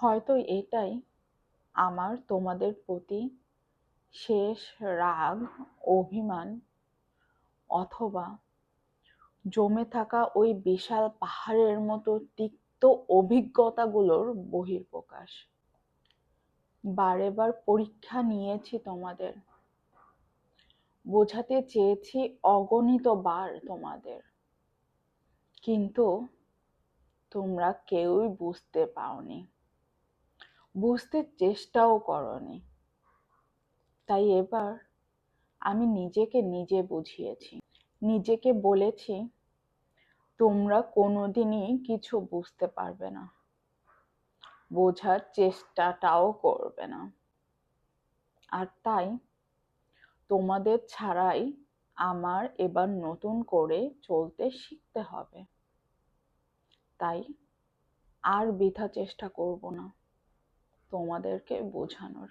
হয়তো এটাই আমার তোমাদের প্রতি শেষ রাগ, অভিমান অথবা জমে থাকা ওই বিশাল পাহাড়ের মতো তিক্ত অভিজ্ঞতাগুলোর বহির্প্রকাশ বারে বার পরীক্ষা নিয়েছি তোমাদের। বোঝাতে চেয়েছি অগণিত বার তোমাদের। কিন্তু তোমরা কেউই বুঝতে পাওনি বুঝতে চেষ্টাও করনি। তাই এবার আমি নিজেকে নিজে বুঝিয়েছি। নিজেকে বলেছি, তোমরা কোনোদিনই কিছু বুঝতে পারবে না। বোঝার চেষ্টাটাও করবে না। আর তাই তোমাদের ছাড়াই আমার এবার নতুন করে চলতে শিখতে হবে। তাই আর বৃথা চেষ্টা করব না। তোমাদেরকে বোঝানোর।